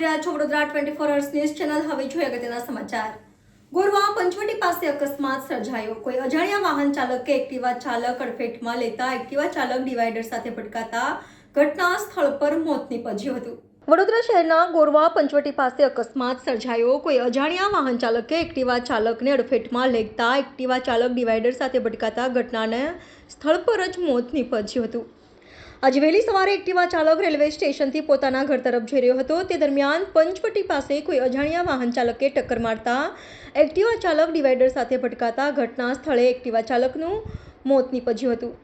રહ્યા છો Vadodara twenty four hours news channel હવે જોઈએ અગત્યના સમાચાર. ગોરવા પંચવટી પાસે અકસ્માત સર્જાયો. કોઈ અજાણ્યા વાહન ચાલકે એક્ટિવા ચાલક અડફેટમાં લેતા એક્ટિવા ચાલક ડિવાઈડર સાથે ભટકાતા ઘટના સ્થળ પર મોત નીપજ્યું હતું. વડોદરા શહેરના ગોરવા પંચવટી પાસે અકસ્માત સર્જાયો. કોઈ અજાણ્યા વાહન ચાલકે એક્ટિવા ચાલકને અડફેટમાં લેતા એક્ટિવા ચાલક ડિવાઈડર સાથે ભટકાતા ઘટનાને સ્થળ પર જ મોત નીપજ્યું હતું. આજે વહેલી સવારે એક્ટિવા ચાલક રેલવે સ્ટેશનથી પોતાના ઘર તરફ જઈ રહ્યો હતો. તે દરમિયાન પંચવટી પાસે કોઈ અજાણ્યા વાહન ચાલકે ટક્કર મારતા એક્ટિવા ચાલક ડિવાઈડર સાથે ભટકાતા ઘટના સ્થળે એક્ટિવા ચાલકનું મોત નીપજ્યું હતું.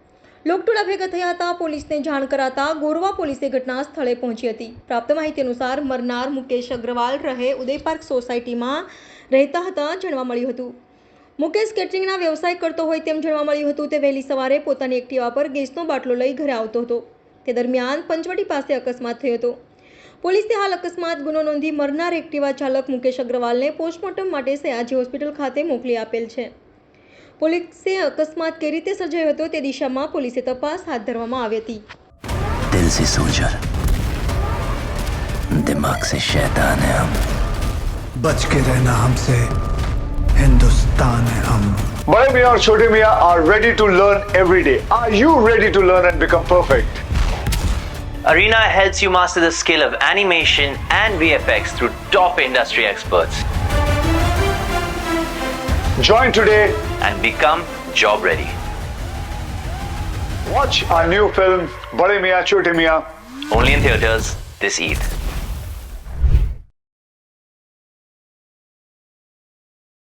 લોકટોળા ભેગા થયા હતા. પોલીસને જાણ કરાતા ગોરવા પોલીસે ઘટના સ્થળે પહોંચી હતી. પ્રાપ્ત માહિતી અનુસાર મરનાર મુકેશ અગ્રવાલ રહે ઉદય પાર્ક સોસાયટીમાં રહેતા હતા, જાણવા મળ્યું હતું. મુકેશ કેટરિંગના વ્યવસાય કરતો હોય તેમ જાણવા મળ્યું હતું તે વહેલી સવારે પોતાની એક્ટિવા પર ગેસનો બાટલો લઈ ઘરે આવતો હતો. તે દરમિયાન પંચવટી પાસે અકસ્માત થયો હતો. પોલીસે હાલ અકસ્માત ગુનો નોંધી મરનાર એક્ટિવા ચાલક મુકેશ અગ્રવાલને પોસ્ટમોર્ટમ માટે સયાજી હોસ્પિટલ ખાતે મોકલી આપેલ છે. પોલીસે અકસ્માત કઈ રીતે સર્જાયો હતો તે દિશામાં પોલીસે તપાસ હાથ ધરવામાં આવી હતી. દિમાગ સે શૈતાન હે બચ કે રહેના હમસે हिंदुस्तान है हम Bade Mian और Chote Mian are ready to learn every day. Are you ready to learn and become perfect? Arena helps you master the skill of animation and VFX through top industry experts Join today. and become job ready. Watch our new film Bade Mian Chote Mian Only in theaters this Eid.